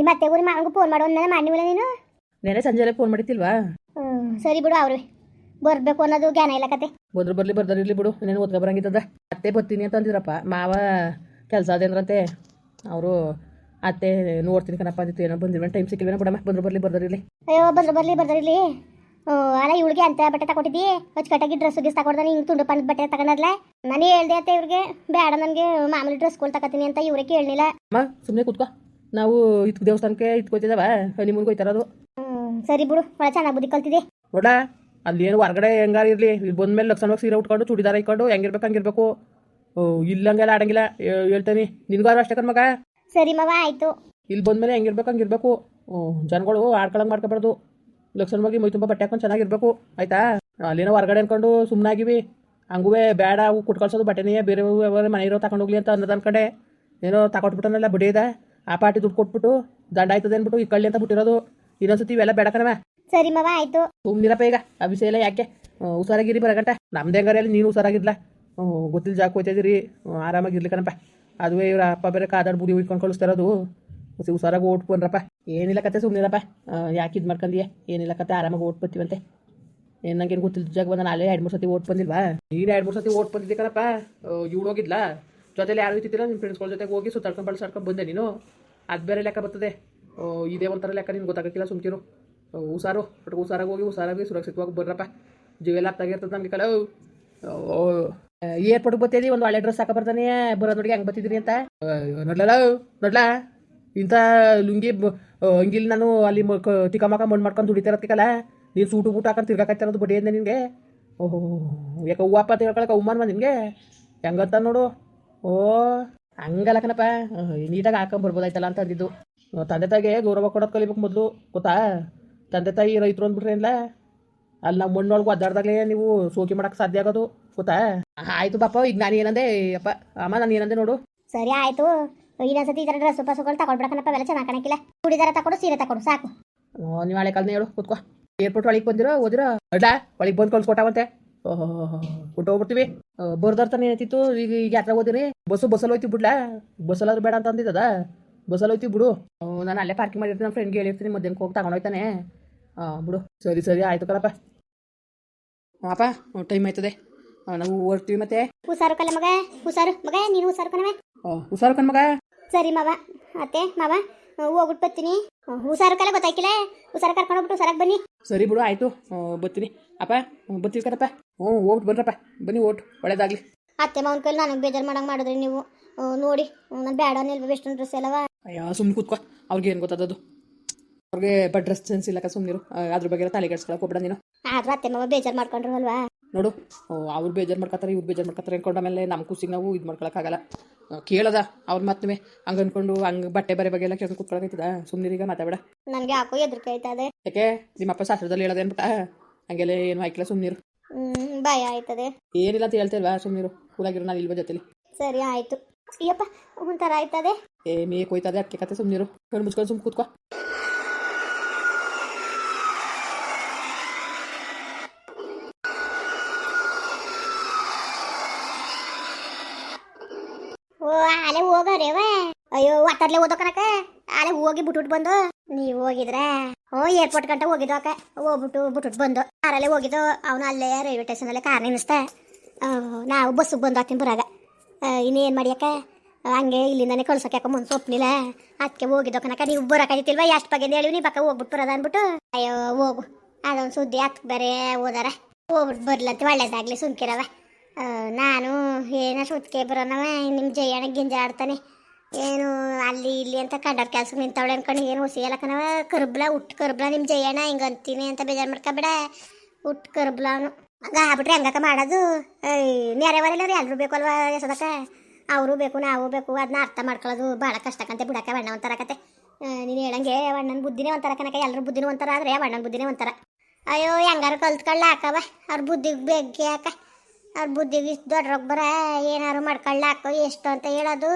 ನಿಮ್ಮ ಅತ್ತೆ ಮಾಂಗು ಮಾವಂಗೂ ಫೋನ್ ಮಾಡೋ ಒಂದೇ ಮಾಡಿವಲ್ಲ ನೀನು. ನೆನೆ ಸಂಜೆಲೆ ಫೋನ್ ಮಾಡಿತಿಲ್ವಾ ಹ್ಞೂ ಸರಿ ಬಿಡು ಅವ್ರು. ಬರ್ಬೇಕು ಅನ್ನೋದು ಜ್ಞಾನ ಇಲ್ಲ ಕತೆ. ಬಂದ್ರು ಬರ್ಲಿ ಬರ್ದಾರ ಇರ್ಲಿ ಬಿಡು ನೀನು ಓದ್ಕೊ ಬರಂಗಿತ್ತದ. ಅತ್ತೆ ಬರ್ತೀನಿ ಅಂತ ಅಂದಿರಪ್ಪ. ಮಾವ ಕೆಲಸ ಅದೇನ್ರಂತೆ ಅವರು ಅತ್ತೆ ನೋಡ್ತೀನಿ ಕಣಪ್ಪ ಅಂದಿತ್ತು ಏನೋ ಬಂದಿರ್ವೇನು ಟೈಮ್ ಸಿಕ್ಕಿಲ್ವೇನೋ ಬಿಡಮ್ಮ. ಬಂದ್ರು ಬರ್ಲಿ ಬರ್ದಾರ ಇರ್ಲಿ. ಅಯ್ಯೋ ಬಂದ್ರು ಬರ್ಲಿ ಬರ್ದರಿಲಿ ಅಲ್ಲ ಇವಳಿಗೆ ಅಂತ ಬಟ್ಟೆ ತಗೊಟ್ಟಿದ್ದಿ ಅಚ್ಚುಕಟ್ಟಾಗಿ ಡ್ರೆಸ್ ಗಿಸ್ ತಗೊಂಡ್ರೆ ಹಿಂಗೆ ತುಂಡು ಪಂದ್ ಬಟ್ಟೆ ತಗೊಂಡಲ್ಲ ನಾನು ಹೇಳ್ದೆ ಅತ್ತೆ ಇವ್ರಿಗೆ ಬೇಡ ನನಗೆ ಮಾಮೂಲಿ ಡ್ರೆಸ್ಗಳು ತಗೋತೀನಿ ಅಂತ ಇವ್ರಿಗೆ ಕೇಳಲಿಲ್ಲ. ಅಮ್ಮ ಸುಮ್ಮನೆ ಕೂತ್ಕೋ. ನಾವು ಇದ್ ದೇವಸ್ಥಾನಕ್ಕೆ ಇತ್ಕೋತಿದ್ದಾವ ಹನಿಮೂನ್ಗೆ ಹೋಯ್ತಾರದು ಸರಿ ಬಿಡು ಬಹಳ ಚೆನ್ನಾಗಿ ಬುದ್ಧಿ ಕಲ್ತಿದೆ. ನೋಡ ಅಲ್ಲಿ ಏನು ಹೊರಗಡೆ ಹೆಂಗಾರ ಇರಲಿ ಇಲ್ಲಿ ಬಂದ್ಮೇಲೆ ಲಕ್ಷಣವಾಗಿ ಸೀರೆ ಉಟ್ಕೊಂಡು ಚೂಡಿದಾರ ಇಟ್ಕೊಂಡು ಹೆಂಗಿರ್ಬೇಕು ಹಂಗಿರ್ಬೇಕು. ಇಲ್ಲಂಗೆಲ್ಲ ಆಡಂಗಿಲ್ಲ ಹೇಳ್ತೇನೆ ನಿನ್ಗಾರು ಅಷ್ಟೇ ಮಗ. ಸರಿ ಮಗ ಆಯ್ತು. ಇಲ್ಲಿ ಬಂದ್ಮೇಲೆ ಹೆಂಗಿರ್ಬೇಕು ಹಂಗಿರ್ಬೇಕು. ಹ್ಞೂ ಜನಗಳು ಆಡ್ಕೊಳಂಗೆ ಮಾಡ್ಕೊಬಾರ್ದು. ಲಕ್ಷಣವಾಗಿ ಮೈ ತುಂಬ ಬಟ್ಟೆ ಹಾಕೊಂಡು ಚೆನ್ನಾಗಿರ್ಬೇಕು ಆಯ್ತಾ? ಅಲ್ಲೇನೋ ಹೊರಗಡೆ ಅನ್ಕೊಂಡು ಸುಮ್ಮನಾಗಿವಿ ಹಂಗೂ ಬೇಡ ಅವು ಕುಟ್ಕೊಳ್ಸೋದು ಬಟ್ಟೆನೇ ಬೇರೆ ಮನೆ ಇರೋ ತಗೊಂಡೋಗ್ಲಿ ಅಂತ ಅನ್ನೋದು ಅನ್ಕೊಂಡೆ. ಏನೋ ತಗೊಟ್ಬಿಟ್ಟನಲ್ಲ ಬಡಿಯದ ಆ ಪಾಟಿ ದುಡ್ಡು ಕೊಟ್ಬಿಟ್ಟು ದಂಡ ಆಯ್ತದೆ ಅಂದ್ಬಿಟ್ಟು ಈ ಕಳ್ಳಿ ಅಂತ ಬಿಟ್ಟಿರೋದು. ಇನ್ನೊಂದ್ಸತಿ ಇವೆಲ್ಲ ಬೇಡ ಕಣವ ಸರಿ ಮವ ಆಯ್ತು. ಸುಮ್ಮನಿರಪ್ಪ ಈಗ ಆ ವಿಷಯ ಎಲ್ಲ ಯಾಕೆ? ಹುಷಾರಾಗಿರಿ ಬರಗಂಟ. ನಮ್ದು ಹೆಂಗಾರ ಅಲ್ಲಿ ನೀನು ಹುಷಾರಾಗಿರ್ಲ. ಗೊತ್ತಿಲ್ಲ ಜಾಕ್ ಹೋಯ್ತಿದ್ದೀರಿ ಆರಾಮಾಗಿ ಆರಾಮಾಗಿರ್ಲಿ ಕಣಪ್ಪ. ಅದುವೇ ಇವ್ರ ಅಪ್ಪ ಬೇರೆ ಕಾದಾಡ್ ಬುಡಿ ಹುಯ್ಕೊಂಡು ಕಳಿಸ್ತಾರದು. ಹುಷಾರಾಗಿ ಓಟ್ ಬಂದ್ರಪ್ಪ ಏನಿಲ್ಲ ಕತೆ ಸುಮ್ಮನಿರಪ್ಪ ಯಾಕೆ ಇದು ಮಾಡ್ಕೊಂಡೀಯ ಏನಿಲ್ಲ ಕತೆ ಆರಾಮಾಗಿ ಓಟ್ ಬರ್ತೀವಂತೆ. ಏನು ನಂಗೇನು ಗೊತ್ತಿಲ್ಲ ಜಾಗ ಬಂದ ನಾಳೆ ಎರಡು ಮೂರು ಸತಿ ಓಟ್ ಬಂದಿಲ್ವಾ? ನೀನು ಎರಡು ಮೂರು ಸತಿ ಓಟ್ ಬಂದಿದ್ದೆ ಕಣಪ್ಪ. ಇವಳು ಹೋಗಿದ್ಲಾ? ಜೊತೆಲಿ ಯಾರು ಇತ್ತಿಲ್ಲ ನಿಮ್ಮ ಫ್ರೆಂಡ್ಸ್ಗಳ ಜೊತೆಗೆ ಹೋಗಿ ಸುತ್ತಾಡ್ಕೊಂಡು ಬಳಸಾಡ್ಕೊಂಡು ಬಂದೆ ನೀನು. ಅದು ಬೇರೆ ಲೆಕ್ಕ ಬರ್ತದೆ. ಇದೇ ಒಂಥರ ಲೆಕ್ಕ ನಿಮ್ಗೆ ಗೊತ್ತಾಗಕ್ಕಿಲ್ಲ ಸುಮ್ಕಿರು. ಹುಷಾರು ಒಟ್ಟು ಹುಷಾರಾಗಿ ಹೋಗಿ ಹುಷಾರಾಗಿ ಸುರಕ್ಷಿತವಾಗಿ ಬರ್ರಪ್ಪ. ಜೀವೆಲ್ಲ ತಗಿರ್ತದೆ ನಮಗೆ ಕಳೆ ಏರ್ಪೋರ್ಟ್ಗೆ ಬರ್ತೀರಿ ಒಂದು ಒಳ್ಳೆ ಡ್ರೆಸ್ ಹಾಕ ಬರ್ತಾನೆ ಬರೋದ್ ನೋಡಿ ಹೆಂಗೆ ಬರ್ತಿದ್ರಿ ಅಂತ. ನೋಡ್ಲಲ್ಲ ನೋಡ್ಲಾ? ಇಂಥ ಲುಂಗಿ ಹಂಗಿಲ್ ನಾನು ಅಲ್ಲಿ ಮ- ಕ- ತಿಕ್ಕ ಮಕ್ಕ ಮಣ್ಣು ಮಾಡ್ಕೊಂಡು ದುಡಿತಿರತ್ಕಲ್ಲ ನೀನು ಸೂಟು ಬೂಟು ಹಾಕೊಂಡು ತಿರ್ಗಾಕತ್ತಿರೋದು ಬಡಿ ಅಂದೆ ನಿನಗೆ. ಓಹೋ, ಯಾಕೆ ಹೂವಪ್ಪ ತಿಳ್ಕೊಳಕ್ಕೆ ಅವಮಾನ ನಿನಗೆ? ಹೆಂಗಂತ ನೋಡು. ಓ ಹಂಗಲ್ಲ ಕಣಪ್ಪ ನೀಟಾಗಿ ಹಾಕೊಂಡ್ ಬರ್ಬೋದಾಯ್ತಲ್ಲ ಅಂತ ಅಂದಿದ್ದು. ತಂದೆ ತಾಯಿಗೆ ಗೌರವ ಕೊಡೋದು ಕಲಿಬೇಕು ಮೊದಲು ಗೊತ್ತಾ? ತಂದೆ ತಾಯಿ ರೈತರು ಅಂದ್ಬಿಟ್ರೆ ಇಲ್ಲ ಅಲ್ಲಿ ನಮ್ಮ ಮಣ್ಣೊಳಗೂ ಒದ್ದಾಡ್ದಾಗಲೇ ನೀವು ಸೋಕಿ ಮಾಡಕ್ಕೆ ಸಾಧ್ಯ ಆಗೋದು ಗೊತ್ತಾ? ಆಯ್ತು ಪಾಪ ಈಗ ನಾನು ಏನಂದೆ ಅಪ್ಪ ಅಮ್ಮ ನಾನು ಏನಂದೆ ನೋಡು. ಸರಿ ಆಯಿತು. ಇನ್ನೊಂದ್ಸತಿ ಇದರ ಡ್ರೆಸ್ ಪಸ್ಸುಗಳು ತಗೊಳ್ಬಿಡಕ್ಕನಪ್ಪ ಚೆನ್ನಾಗಿ ಕಾಣಕ್ಕಿಲ್ಲ ಚೂಡಿದಾರ ತಗೊಂಡು ಸೀರೆ ತಗೊಂಡು ಸಾಕು. ನೀವು ಹಳೆ ಕಾಲನೇ ಹೇಳು ಕೂತ್ಕೋ. ಏರ್ಪೋರ್ಟ್ ಒಳಗೆ ಬಂದಿರೋ ಓದಿರೋ? ಅಡ್ಲ ಒಳಗೆ ಬಂದು ಕಳ್ಸ್ಕೊಟ್ಟಾವಂತೆ. ಓಹೋ ಕೊಟ್ಟು ಹೋಗ್ಬಿಡ್ತೀವಿ. ಬರ್ದಾರ್ತಾನೆ ಏನೈತಿತ್ತು ಈಗ ಈಗ ಯಾತ್ರ ಓದಿರಿ ಬಸ್ಸು ಬಸ್ಸಲ್ಲಿ ಹೋಯ್ತಿ ಬಿಡ್ಲಾ? ಬಸ್ಸಲ್ಲಾದ್ರೂ ಬೇಡ ಅಂತ ಅಂದಿದ್ದದ? ಬಸ್ಸಲ್ಲಿ ಹೋಯ್ತಿ ಬಿಡು. ನಾನು ಅಲ್ಲೇ ಪಾರ್ಕಿಂಗ್ ಮಾಡಿರ್ತೀನಿ ನಮ್ಮ ಫ್ರೆಂಡ್ಗೆ ಹೇಳಿರ್ತೀನಿ ಮಧ್ಯಾಹ್ನಕ್ಕೆ ಹೋಗಿ ತಗೊಂಡೋಯ್ತಾನೆ ಹಾಂ ಬಿಡು. ಸರಿ ಸರಿ ಆಯ್ತು ಕಣಪ್ಪ. ಅಪ್ಪ ಟೈಮ್ ಆಯ್ತದೆ. ನಾವು ಹೊರ್ತೀವಿ ಮತ್ತೆ. ಹುಷಾರು ಕಲ್ಲ ಮಗ ಹುಷಾರು. ಮಗ ನೀನು ಹುಷಾರು ಕಣವೆ ಹುಷಾರು ಕಣ್ ಮಗ. ಸರಿ ಮಾವ ಅತ್ತೆ ಮಾವ. ಹೋಗ್ಬಿಟ್ಟು ಬರ್ತೀನಿ. ಹುಷಾರಕ್ಕೆಲ್ಲ ಗೊತ್ತಾಕಿಲ್ಲ ಹುಷಾರ ಕರ್ಕೊಂಡು ಹೋಗ್ಬಿಟ್ಟು ಹುಷಾರಾಗಿ ಬನ್ನಿ. ಸರಿ ಬಿಡು ಆಯಿತು. ಬರ್ತೀನಿ. ಅಪ್ಪ ಬರ್ತೀವಿ ಕಣಪ್ಪ. ಹ್ಞೂ ಹೋಗ್ಬಿಟ್ಟು ಬನ್ರಪ್ಪ. ಬನ್ನಿ ಓಟ್ ಒಳ್ಳೇದಾಗಲಿ. ಅತ್ತೆ ಮಾವನ ಕೈಲಿ ನನಗೆ ಬೇಜಾರು ಮಾಡಂಗೆ ಮಾಡಿದ್ರಿ ನೀವು. ನೋಡಿ. ನಾನು ಬೇಡ ನಿಲ್ವ ವೆಸ್ಟರ್ನ್ ಡ್ರೆಸ್ ಎಲ್ಲವ. ಅಯ್ಯೋ ಸುಮ್ಮನೆ ಕೂತ್ಕೋ. ಅವ್ರಿಗೆ ಏನು ಗೊತ್ತದದು ಅವ್ರಿಗೆ ಬಟ್ ಡ್ರೆಸ್ ಸೆನ್ಸ್ ಇಲ್ಲಕ ಸುಮ್ಮನಿರು ಅದ್ರ ಬಗ್ಗೆ ತಲೆ ಕೆಡ್ಸ್ಕೊಳಕ್ಕೆ ಹೋಗ್ಬೇಡ ನೀನು. ಆದ್ರೆ ಅತ್ತೆ ಮಾವ ಬೇಜಾರು ಮಾಡ್ಕೊಂಡ್ರು ಅಲ್ವಾ? ನೋಡು ಅವ್ರು ಬೇಜಾರು ಮಾಡ್ಕೊತಾರೆ ಇವ್ರು ಬೇಜಾರು ಮಾಡ್ಕೊತಾರೆ ಅನ್ಕೊಂಡು ಆಮೇಲೆ ನಮ್ಮ ಖುಷಿಗೆ ನಾವು ಇದು ಮಾಡ್ಕೊಳಕ್ಕಾಗಲ್ಲ ಕೇಳದ ಅವ್ರ ಮತ್ತೆ ಹಂಗ ಅನ್ಕೊಂಡು ಹಂಗ ಬಟ್ಟೆ ಬರೆ ಬಗ್ಗೆ ಎಲ್ಲ ಕೇಳ್ಕೊಂಡು ಕೂತ್ಕೊಳಕೈತದ. ಈಗ ಮಾತಾಡ ನನಗೆ ಯಾಕೋ ಹೆದರಿಕೆ ಆಯ್ತದೆ ಯಾಕೆ? ನಿಮ್ಮಪ್ಪ ಶಾಸ್ತ್ರದಲ್ಲಿ ಹೇಳೋದೇ ಅನ್ಬಿಟ್ಟ ಹಂಗೆಲ್ಲ ಏನು ಹಾಕಿಲ್ಲ ಸುಮ್ಮನಿರು ಭಯ ಆಯ್ತದೆ. ಏನಿಲ್ಲ ಅಂತ ಹೇಳ್ತಿಲ್ವಾ ಸುಮ್ಮನಿರು ಕೂಲಾಗಿರೋ ನಾನು ಇಲ್ವ ಜೊತೆಲಿ? ಸರಿ ಆಯ್ತು. ಅಯ್ಯಪ್ಪ ಒಂಥರ ಆಯ್ತದೆ. ಏ ಮೇ ಕೊಯ್ತದೆ ಅಕ್ಕಿ ಕತೆ ಸುಮ್ಮನಿರು ಕಣ್ಣು ಮುಚ್ಕೊಂಡು ಸುಮ್ ಕೂತ್ಕೋ. ಒತ್ತರ್ಲೆ ಓದೋಕನಕ ಅಲ್ಲೇ ಹೋಗಿ ಬಿಟ್ಬಿಟ್ಟು ಬಂದು. ನೀವು ಹೋಗಿದ್ರೆ? ಓ ಏರ್ಪೋರ್ಟ್ ಗಂಟೆ ಹೋಗಿದ್ದು ಅಕ್ಕ ಹೋಗ್ಬಿಟ್ಟು ಬಿಟ್ಬಿಟ್ಟು ಬಂದು. ಕಾರಲ್ಲೇ ಹೋಗಿದ್ದು. ಅವನು ಅಲ್ಲೇ ರೈಲ್ವೆ ಸ್ಟೇಷನಲ್ಲೇ ಕಾರ್ ನಿನ್ನಿಸ್ತ ನಾವು ಬಸ್ಸಿಗೆ ಬಂದು ಹಾಕ್ತೀನಿ ಬರಾಗ. ಇನ್ನೇನು ಮಾಡಿ ಹಂಗೆ ಇಲ್ಲಿಂದಾನೆ ಕಳ್ಸೋಕೆ ಯಾಕೋ ಮನ್ಸು ಒಪ್ನಿಲ್ಲ ಅದಕ್ಕೆ ಹೋಗಿದ್ದೋ ಕನಕ ನೀವು ಬರೋಕಾಗಿತ್ತಿಲ್ವಾ ಎಷ್ಟು ಬಗ್ಗೆ ಹೇಳಿ ನೀವು ಪಕ್ಕ ಹೋಗ್ಬಿಟ್ಟು ಬರೋದ ಅಂದ್ಬಿಟ್ಟು. ಅಯ್ಯೋ, ಹೋಗು. ಅದೊಂದು ಸುದ್ದಿ ಹತ್ತು ಬೇರೆ ಓದಾರ ಹೋಗ್ಬಿಟ್ಟು ಬರ್ಲಂತ, ಒಳ್ಳೇದಾಗಲಿ ಸುಮ್ಕಿರವ ನಾನು ಏನೋ ಸುತ್ತಿಗೆ ಬರೋನವ ನಿಮ್ಮ ಜಯಣ್ಣ ಗಿಂಜ ಆಡ್ತಾನೆ. ಏನು ಅಲ್ಲಿ ಇಲ್ಲಿ ಅಂತ ಕಂಡರ್ ಕೆಲಸ ನಿಂತವಳೆ ಅನ್ಕೊಂಡು ಏನು ಹೊಸಿ ಎಲ್ಲ ಕಣವ ಕರ್ಬ್ಲ ಉಟ್ಟು ಕರ್ಬ್ಲ ನಿಮ್ಮ ಜಯಣ್ಣ ಹಿಂಗೆ ಅಂತೀನಿ ಅಂತ ಬೇಜಾರು ಮಾಡ್ಕೊಬೇಡ ಉಟ್ ಕರ್ಬ್ಲ ಅವನು. ಹಂಗ ಆಗ್ಬಿಟ್ರೆ ಹಂಗಕ್ಕ ಮಾಡೋದು? ನೆರೆವರೆಲ್ಲರೂ ಎಲ್ಲರೂ ಅಲ್ವಾ ಎಸದಕ್ಕ ಅವರು ಬೇಕು, ನಾವು ಬೇಕು ಅದನ್ನ ಅರ್ಥ ಮಾಡ್ಕೊಳ್ಳೋದು ಭಾಳ ಕಷ್ಟಕ್ಕಂತೆ ಬಿಡಕ್ಕೆ ಬಣ್ಣ ಒಂಥರ ಕತೆ. ನೀನು ಹೇಳಂಗೆ ಅಣ್ಣನ ಬುದ್ಧಿನೇ ಒಂಥರ ಕನಕ ಎಲ್ಲರೂ ಬುದ್ಧಿನೇ ಒಂಥರ ಆದರೆ ಅಣ್ಣನ ಬುದ್ಧಿನೇ ಒಂಥರ. ಅಯ್ಯೋ, ಹೆಂಗಾರು ಕಲ್ತ್ಕೊಳ್ಳ ಹಾಕವ ಅವ್ರ ಬುದ್ಧಿಗೆ ಬೇಗ್ಗೆ ಹಾಕ ಅವ್ರ ಬುದ್ಧಿಗೆ ಇಷ್ಟು ದೊಡ್ಡ ಬರ ಏನಾರು ಮಾಡ್ಕೊಳ್ಳ ಹಾಕೋ ಎಷ್ಟು ಅಂತ ಹೇಳೋದು.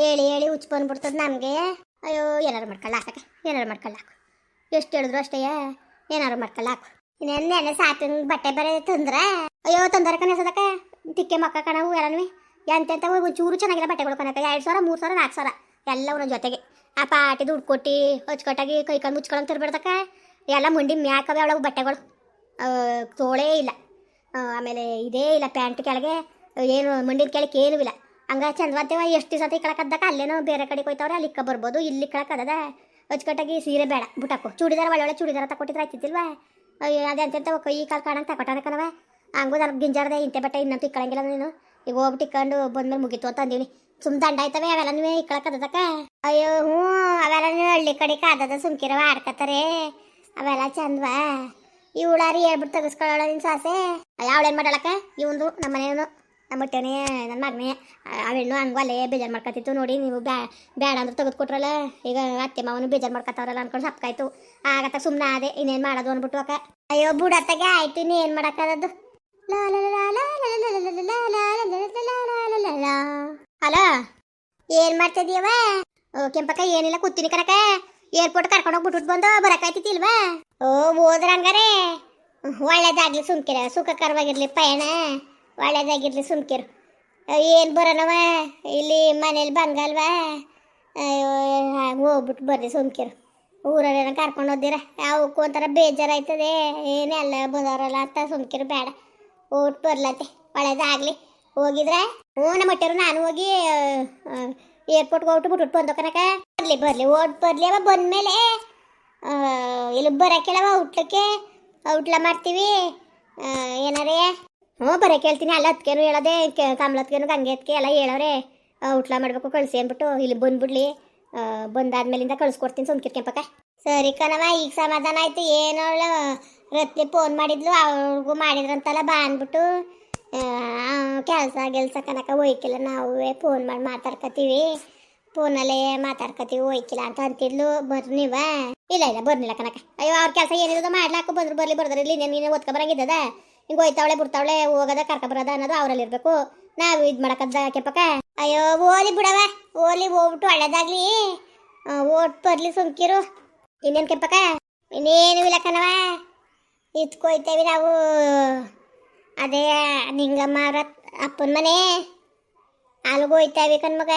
ಹೇಳಿ ಹೇಳಿ, ಹುಚ್ಚು ಬಂದ್ಬಿಡ್ತದೆ ನಮಗೆ. ಅಯ್ಯೋ, ಏನಾರು ಮಾಡ್ಕೊಳ್ಳ ಹಾಕಕ್ಕೆ ಏನಾರು ಮಾಡ್ಕೊಳ್ಳ ಹಾಕು ಎಷ್ಟು ಹೇಳಿದ್ರು ಅಷ್ಟೇ, ಏನಾರು ಮಾಡ್ಕೊಳ್ಳ ಹಾಕು ಇನ್ನೇನು ನೆನೆ ಸಾಪಿಂಗ್ ಬಟ್ಟೆ ಬೇರೆ ತಂದ್ರೆ. ಅಯ್ಯೋ, ತಂದರೆ ಕಣ ಸದಕ. ತಿಕ್ಕೆ ಮಕ್ಕ ಕಣವು ಎಲ್ಲನೂ ಎಂತೆಂತ ಚೂರು ಚೆನ್ನಾಗಿಲ್ಲ ಬಟ್ಟೆಗಳು ಕಣಕ ಎರಡು ಸಾವಿರ, ಮೂರು ಸಾವಿರ ನಾಲ್ಕು ಸಾವಿರ. ಎಲ್ಲ ಒಂದೊಂದು ಜೊತೆಗೆ. ಆ ಪಾಟಿ ದುಡ್ಡು ಕೊಟ್ಟು ಹೊಚ್ಕೊಟ್ಟಾಗಿ ಕೈ ಕಾಲು ಮುಚ್ಕೊಳಂಗೆ ತಿರ್ಬಿಡ್ದಕ್ಕ ಎಲ್ಲ ಮುಂಡಿ ಮ್ಯಾಕವೆ ಒಳಗೆ ಬಟ್ಟೆಗಳು. ತೋಳೇ ಇಲ್ಲ. ಆಮೇಲೆ ಇದೇ ಇಲ್ಲ ಪ್ಯಾಂಟ್ ಕೆಳಗೆ. ಏನು ಮಂಡಿದ ಕೆಳಗೆ ಏನೂ ಇಲ್ಲ. ಹಂಗ ಚಂದವಾತೇವ, ಎಷ್ಟು ದಿವಸ ಇಕ್ಕಳಕದ್ದಕ್ಕ ಅಲ್ಲೇನೋ ಬೇರೆ ಕಡೆ ಹೋಯ್ತವ್ರೆ ಅಲ್ಲಿ ಬರ್ಬೋದು, ಇಲ್ಲಿ ಕಳಕದ ಅಚ್ಚುಕಟ್ಟಾಗಿ ಸೀರೆ ಬೇಡ ಬುಟಾಕು ಚೂಡಿದಾರ ಒಳ್ಳೆ ಒಳ್ಳೆ ಚೂಡಿದಾರ ತಕೊಟ್ಟಿದ್ರೆ ಆಯ್ತಿದ್ದಿಲ್ವಾ? ಅಯ್ಯೋ ಅದೇ ಅಂತ ಕೈ ಕಾಲು ಕಾಣಂಗೆ ತಕೊಟ್ಟಾರೆ ಕಣವ ಹಂಗೂ ನನಗೆ ಗಿಂಜಾರ್ದೆ ಇಂತೆ ಬಟ್ಟೆ ಇನ್ನಂತೂ ಇಕ್ಕಳಂಗಿಲ್ಲ ನೀನು. ಈಗ ಹೋಗ್ಬಿಟ್ಟು ಇಕ್ಕೊಂಡು ಬಂದ್ಮೇಲೆ ಮುಗೀತು ಅಂತ ಅಂದೀವಿ ಸುಮ್ ದಂಡ ಆಯ್ತವೆ, ಅವೆಲ್ಲ ನೀವೇ ಇಕ್ಕಳಕ್ಕದಕ್ಕ ಅಯ್ಯೋ, ಹ್ಞೂ, ಅವೆಲ್ಲ ನೀವು ಹಳ್ಳಿ ಕಡೆ ಕಾದದ ಸುಮ್ಕಿರವ ಆಡ್ಕತ್ತಾರೆ. ಅವೆಲ್ಲ ಚಂದ್ವಾ. ಈ ಉಳಾರಿ ಹೇಳ್ಬಿಟ್ಟು ತೆಗಿಸ್ಕೊಳ್ಳೋಳ ನಿನ್ ಸಾಸೆ. ಯಾವಳೇನ್ ಮಾಡಲಕ್ಕ ಇವಂದು ನಮ್ಮ ಮನೆಯವನು ನಮ್ಮ ಹೊಟ್ಟೆನೇ ನನ್ನ ಮಗನೇ ಅವೆಣ್ಣು ಹಂಗೂ ಅಲ್ಲೇ ಬೇಜಾರು ಮಾಡ್ಕೊತಿತ್ತು ನೋಡಿ ನೀವು ಬೇಡ ಅಂದ್ರೆ ತೆಗೆದು ಕೊಟ್ರಲ್ಲ ಈಗ ಅತ್ತೆ ಮಾವನು ಬೇಜಾರು ಮಾಡ್ಕೊತಾವ್ರಲ್ಲ ಅನ್ಕೊಂಡು ಸಪ್ಕಾಯ್ತು ಆಗತ್ತ ಸುಮ್ಮನೆ ಅದೇ ಇನ್ನೇನು ಮಾಡೋದು ಅಂದ್ಬಿಟ್ಟು ಅಕ್ಕ ಅಯ್ಯೋ ಬುಡತ್ತಾಗೆ ಆಯ್ತು ಇನ್ನೇನು ಮಾಡೋಕ್ಕಾಗದು ಹಲೋ ಏನು ಓ ಕೆಂಪಕ್ಕ ಏನಿಲ್ಲ ಕೂತೀನಿ ಕರಕ ಏರ್ಪೋರ್ಟ್ ಕರ್ಕೊಂಡು ಹೋಗ್ಬಿಟ್ಟು ಬಂದು ಬರಕಾಯ್ತಿಲ್ವಾ ಓ ಹೋದ್ರ ಹಂಗಾರೆ ಒಳ್ಳೇದಾಗ್ಲಿ ಸುಮ್ಕಿರ ಸುಖಕರವಾಗಿರ್ಲಿ ಪಯಣ ಒಳ್ಳೇದಾಗಿರ್ಲಿ ಸುಮ್ಕಿರು. ಏನು ಬರೋಣವ ಇಲ್ಲಿ ಮನೇಲಿ ಬಂಗಲ್ವಾ? ಹೋಗ್ಬಿಟ್ಟು ಬರ್ರಿ ಸುಮ್ಕಿರು. ಊರಲ್ಲೇನ ಕರ್ಕೊಂಡು ಹೋದಿರ? ಅವಕ್ಕೂ ಒಂಥರ ಬೇಜಾರಾಯ್ತದೆ. ಏನೆಲ್ಲ ಬಂದವರಲ್ಲ ಅಂತ ಸುಮ್ಕಿರು, ಬೇಡ. ಊಟ ಬರ್ಲತ್ತೆ. ಒಳ್ಳೇದಾಗಲಿ. ಹೋಗಿದ್ರೆ? ಹ್ಞೂ, ನಮ್ಮ ನಾನು ಹೋಗಿ ಏರ್ಪೋರ್ಟ್ಗೆ ಹೋಗ್ಬಿಟ್ಟು ಬಿಟ್ಟು ಬಂದು ಕನಕ ಬರ್ಲಿ ಬರ್ಲಿ ಓಟ್ ಬರ್ಲಿ ಅವ ಬಂದಮೇಲೆ. ಇಲ್ಲಿ ಬರಕ್ಕೆಲ್ಲವ ಔಟ್ಲಕ್ಕೆ ಔಟ್ಲ ಮಾಡ್ತೀವಿ. ಏನಾರೇ? ಹ್ಞೂ, ಬರೀ ಕೇಳ್ತೀನಿ. ಅಲ್ಲ ಹತ್ಕೇನು ಹೇಳೋದೆ ಕಮಲತ್ಕೇನು ಅದಕ್ಕೆ ಎಲ್ಲ ಹೇಳವ್ರೆ ಊಟ್ಲ ಮಾಡಬೇಕು, ಕಳಿಸಿ ಅಂದ್ಬಿಟ್ಟು ಇಲ್ಲಿ ಬಂದ್ಬಿಡ್ಲಿ. ಬಂದಾದ್ಮೇಲಿಂದ ಕಳಿಸ್ಕೊಡ್ತೀನಿ ಸುಮ್ಕಿರ್ ಕೆಂಪಕ್ಕ. ಸರಿ ಕಣವ ಈಗ ಸಮಾಧಾನ ಆಯ್ತು. ಏನೋ ರತ್ನಿ ಫೋನ್ ಮಾಡಿದ್ಲು ಅವ್ರಿಗೂ ಮಾಡಿದ್ರಂತಲ್ಲ ಬಾ ಅಂದ್ಬಿಟ್ಟು. ಕೆಲಸ ಗೆಲ್ಸ ಕನಕ ಒಯ್ಕಿಲ್ಲ ನಾವೇ ಫೋನ್ ಮಾಡಿ ಮಾತಾಡ್ಕತೀವಿ. ಫೋನಲ್ಲೇ ಮಾತಾಡ್ಕತೀವಿ, ಹೋಯ್ಕಿಲ್ಲ ಅಂತ ಅಂತಿದ್ಲು. ಬರ್ರಿ ನೀವ ಇಲ್ಲ ಇಲ್ಲ, ಬರ್ನಿಲ್ಲ ಕನಕ ಅಯ್ಯೋ, ಅವ್ರ ಕೆಲಸ ಏನಿರೋದು ಮಾಡ್ಲಾಕು. ಬಂದ್ರು, ಬರ್ಲಿ, ಬರ್ದಾರ. ನೀನು ನೀನು ಓದ್ಕೊ ಬರಂಗಿದ್ದದ. ಹಿಂಗೆ ಹೋಯ್ತಾವಳೆ ಬಿಡ್ತಾವಳೆ ಹೋಗೋದ ಕರ್ಕ ಬರೋದ ಅನ್ನೋದು ಅವರಲ್ಲಿ ಇರ್ಬೇಕು. ನಾವು ಇದು ಮಾಡಕದ್ದ ಕೆಪ್ಪಕ ಅಯ್ಯೋ ಓಲಿ ಬಿಡವ ಓಲಿ ಹೋಗ್ಬಿಟ್ಟು ಒಳ್ಳೇದಾಗ್ಲಿ. ಆ, ಓಟ್ ಬರ್ಲಿ ಸುಮ್ಕಿರು. ಇನ್ನೇನು ಕೆಪಕ? ಇನ್ನೇನು ಇಲ್ಲ ಕಣವ ನಾವು. ಅದೇ ನಿಂಗಮ್ಮ ಅವ್ರ ಅಪ್ಪನ ಮನೆ. ಅಲ್ಲಿಗೆ ಹೋಯ್ತಾವಿ ಕಣ್ಮಗ.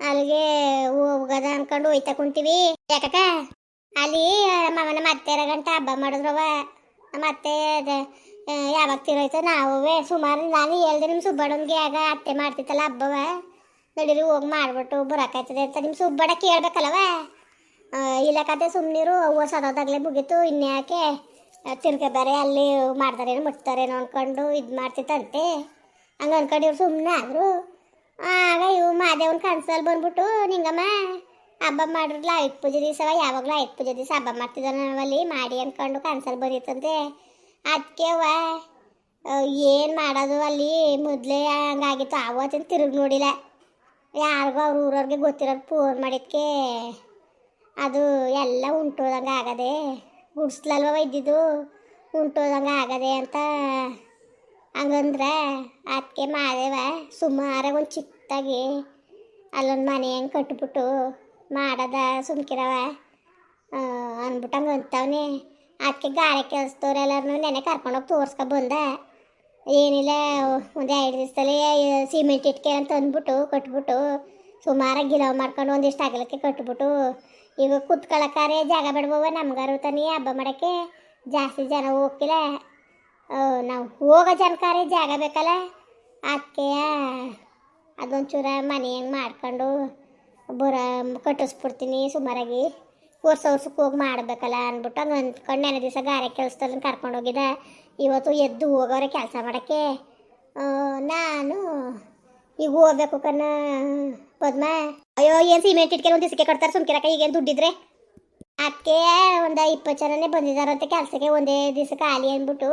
ಅಲ್ಲಿಗೆ ಹೋಗದ ಅನ್ಕೊಂಡು ಹೋಯ್ತಾ ಕುಂತೀವಿ. ಯಾಕಕ್ಕ? ಅಲ್ಲಿ ಮಾವನ ಮತ್ತೆ ಗಂಟ ಹಬ್ಬ ಮಾಡಿದ್ರವ ಮತ್ತೆ ಆ, ಯಾವಾಗ ತಿರೋಯ್ತು ನಾವೇ ಸುಮಾರು ನಾನು ಹೇಳ್ದೆ ನಿಮ್ಮ ಸುಬ್ಬಡನ್ಗೆ ಆಗ ಅತ್ತೆ ಮಾಡ್ತಿತ್ತಲ್ಲ, ಹಬ್ಬವ. ನಡೀರಿ ಹೋಗಿ ಮಾಡ್ಬಿಟ್ಟು ಬರೋಕಾಯ್ತದೆ ಅಂತ. ನಿಮ್ಮ ಸುಬ್ಬಡ ಕೇಳ್ಬೇಕಲ್ಲವ? ಇಲ್ಲ ಕತೆ ಸುಮ್ಮನಿರು ಸದೋದಾಗಲೇ ಮುಗೀತು. ಇನ್ಯಾಕೆ ತಿರ್ಗ ಅಲ್ಲಿ ಮಾಡ್ತಾರೇನು ಮುಟ್ತಾರೇನೋ ಅನ್ಕೊಂಡು ಇದು ಮಾಡ್ತಿತ್ತಂತೆ. ಹಂಗೆ ಅಂದ್ಕೊಂಡು ಇವ್ರು ಸುಮ್ಮನೆ ಆದರು. ಆಗ ಇವು ಮಾದೇವನ ಕನ್ಸಲ್ಲಿ ಬಂದ್ಬಿಟ್ಟು, ನಿಂಗಮ್ಮ, ಹಬ್ಬ ಮಾಡಿರಲ್ಲ, ಐದು ಪೂಜೆ ದಿವಸ ಯಾವಾಗಲೂ ಐದು ಪೂಜೆ ದಿವಸ ಹಬ್ಬ ಮಾಡ್ತಿದ್ದಾನೆ ನಾವಲ್ಲಿ, ಮಾಡಿ ಅಂದ್ಕೊಂಡು ಕನ್ಸಲ್ಲಿ ಬಂದಿತ್ತಂತೆ. ಅದಕ್ಕೆ ಅವ ಏನು ಮಾಡೋದು ಅಲ್ಲಿ? ಮೊದಲೇ ಹಂಗಾಗಿತ್ತು ಆವತ್ತಿನ ತಿರುಗಿ ನೋಡಿಲ್ಲ. ಯಾರಿಗೂ ಅವ್ರ ಊರವ್ರಿಗೆ ಗೊತ್ತಿರೋದು ಫೋನ್ ಮಾಡಿದ್ಕೆ. ಅದು ಎಲ್ಲ ಉಂಟೋದಂಗೆ ಆಗದೆ. ಗುಡ್ಸ್ಲಲ್ವ ಇದ್ದಿದ್ದು, ಉಂಟೋದಂಗೆ ಆಗದೆ ಅಂತ ಹಂಗಂದ್ರೆ ಅದಕ್ಕೆ ಮಾದೇವ ಸುಮಾರಾಗಿ ಒಂದು ಚಿಕ್ಕದಾಗಿ ಅಲ್ಲೊಂದು ಮನೆ ಹೆಂಗೆ ಕಟ್ಬಿಟ್ಟು ಮಾಡದ ಸುಮ್ಕಿರವ. ಅಂದ್ಬಿಟ್ಟು ಹಂಗೆ ಅಂತವನೆ. ಅದಕ್ಕೆ ಗಾಳಿ ಕೆಲಸದವ್ರೆಲ್ಲರೂ ನೆನೆ ಕರ್ಕೊಂಡೋಗಿ ತೋರ್ಸ್ಕೊ ಬಂದ. ಏನಿಲ್ಲ, ಒಂದು ಎರಡು ದಿವಸದಲ್ಲಿ ಸಿಮೆಂಟ್ ಇಟ್ಕೆ ಅಂತ ಅಂದ್ಬಿಟ್ಟು ಕಟ್ಬಿಟ್ಟು ಸುಮಾರಾಗಿ ಗಿಲಾವ್ ಮಾಡ್ಕೊಂಡು ಒಂದಿಷ್ಟು ಅಗಲಕ್ಕೆ ಕಟ್ಬಿಟ್ಟು ಈಗ ಕುತ್ಕೊಳ್ಳೋಕ್ಕಾರೆ ಜಾಗ ಬಿಡ್ಬವ ನಮ್ಗಾರು ತಾನೇ ಹಬ್ಬ ಮಾಡೋಕ್ಕೆ. ಜಾಸ್ತಿ ಜನ ಹೋಗ್ತಿಲ್ಲ ನಾವು ಹೋಗೋ ಜನಕಾರಿ ಜಾಗ ಬೇಕಲ್ಲ. ಅದಕ್ಕೆ ಅದೊಂಚೂರ ಮನೆ ಹೆಂಗೆ ಮಾಡ್ಕೊಂಡು ಬರ ಕಟ್ಟಿಸ್ಬಿಡ್ತೀನಿ ಸುಮಾರಾಗಿ. ವರ್ಷ ಅವರ್ಸಕ್ಕೆ ಹೋಗಿ ಮಾಡಬೇಕಲ್ಲ ಅಂದ್ಬಿಟ್ಟು ಹಂಗೆ ಅಂದ್ಕೊಂಡು ನೆನೆ ದಿವಸ ಗಾರೆ ಕೆಲಸದಲ್ಲಿ ಕರ್ಕೊಂಡು ಹೋಗಿದ್ದೆ. ಇವತ್ತು ಎದ್ದು ಹೋಗೋರೆ ಕೆಲಸ ಮಾಡೋಕ್ಕೆ. ನಾನು ಈಗ ಹೋಗ್ಬೇಕು ಕಣ್ಣ, ಪದ್ಮ. ಅಯ್ಯೋ, ಏನು ಸಿಮೆಂಟ್ ಇಟ್ಕೆ ಒಂದು ದಿವಸಕ್ಕೆ ಕೊಡ್ತಾರೆ ಸುಮ್ಕಿರಕ ಈಗೇನು ದುಡ್ಡಿದ್ರೆ? ಅದಕ್ಕೆ ಒಂದು ಇಪ್ಪತ್ತು ಜನನೇ ಬಂದಿದ್ದಾರಂತೆ ಕೆಲಸಕ್ಕೆ ಒಂದೇ ದಿವಸ ಖಾಲಿ ಅಂದ್ಬಿಟ್ಟು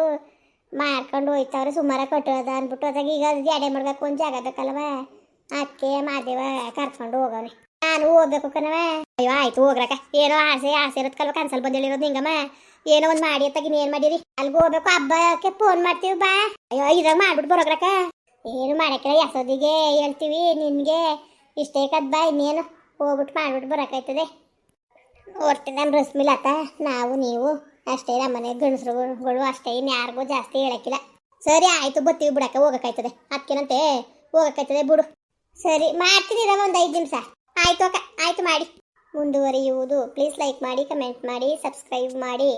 ಮಾಡ್ಕೊಂಡು ಹೋಯ್ತವ್ರೆ, ಸುಮಾರ ಕಟ್ಟೋದ ಅಂದ್ಬಿಟ್ಟು. ಅದಾಗ ಈಗ ಅದು ಎಡೆ ಮಾಡ್ಬೇಕು ಒಂದು ಜಾಗ ಬೇಕಲ್ವ? ಅದಕ್ಕೆ ಮಾದೇವ ಕರ್ಕೊಂಡು ಹೋಗವ್ನೆ. ನಾನು ಹೋಗ್ಬೇಕು ಕಣವ ಅಯ್ಯೋ, ಆಯ್ತು, ಹೋಗ್ರಕ. ಏನೋ ಆಸೆ ಆಸೆ ಇರೋದ್ಕಲ್ವ ಕನ್ಸಲ್ ಬಂದೇಳಿರೋದು ನಿಂಗಮ್ಮ. ಏನೋ ಒಂದ್ ಮಾಡಿ ಅತ್ತಾಗಿ ಏನ್ ಮಾಡಿರಿ? ಅಲ್ಗ ಹೋಗ್ಬೇಕು, ಹಬ್ಬಕ್ಕೆ ಫೋನ್ ಮಾಡ್ತೀವಿ ಬಾ. ಅಯ್ಯೋ ಇದಾಗ ಮಾಡ್ಬಿಟ್ಟು ಬರೋಗ್ರಕ. ಏನು ಮಾಡಕ್ಕೆ ಯಸೋದಿಗೆ ಹೇಳ್ತೀವಿ, ನಿನ್ಗೆ ಇಷ್ಟೇ ಕದ್ ಬಾ, ಇನ್ನೇನು. ಹೋಗ್ಬಿಟ್ಟು ಮಾಡ್ಬಿಟ್ಟು ಬರೋಕಾಯ್ತದೆ. ನಮ್ಮ ರಶ್ಮಿಲತ ನಾವು, ನೀವು, ಅಷ್ಟೇ ನಮ್ಮನೆ ಗಂಡಸ್ರುಗಳು ಅಷ್ಟೇ ಇನ್ನು ಯಾರಿಗೂ ಜಾಸ್ತಿ ಹೇಳಕ್ಕಿಲ್ಲ. ಸರಿ, ಆಯ್ತು ಬತ್ತೀವಿ ಬಿಡಕ್ಕೆ ಹೋಗಕ್ಕಾಯ್ತದೆ ಅದಕ್ಕೇನಂತೆ ಹೋಗಕ್ಕಾಯ್ತದೆ ಬಿಡು. ಸರಿ, ಮಾಡ್ತೀನಿ ಒಂದು ಐದು ನಿಮಿಷ. ಆಯ್ತು ಅಕ್ಕ ಆಯ್ತು ಮಾಡಿ. ಮುಂದುವರಿಯುವುದು. ಪ್ಲೀಸ್ ಲೈಕ್ ಮಾಡಿ ಕಮೆಂಟ್ ಮಾಡಿ ಸಬ್ಸ್ಕ್ರೈಬ್ ಮಾಡಿ.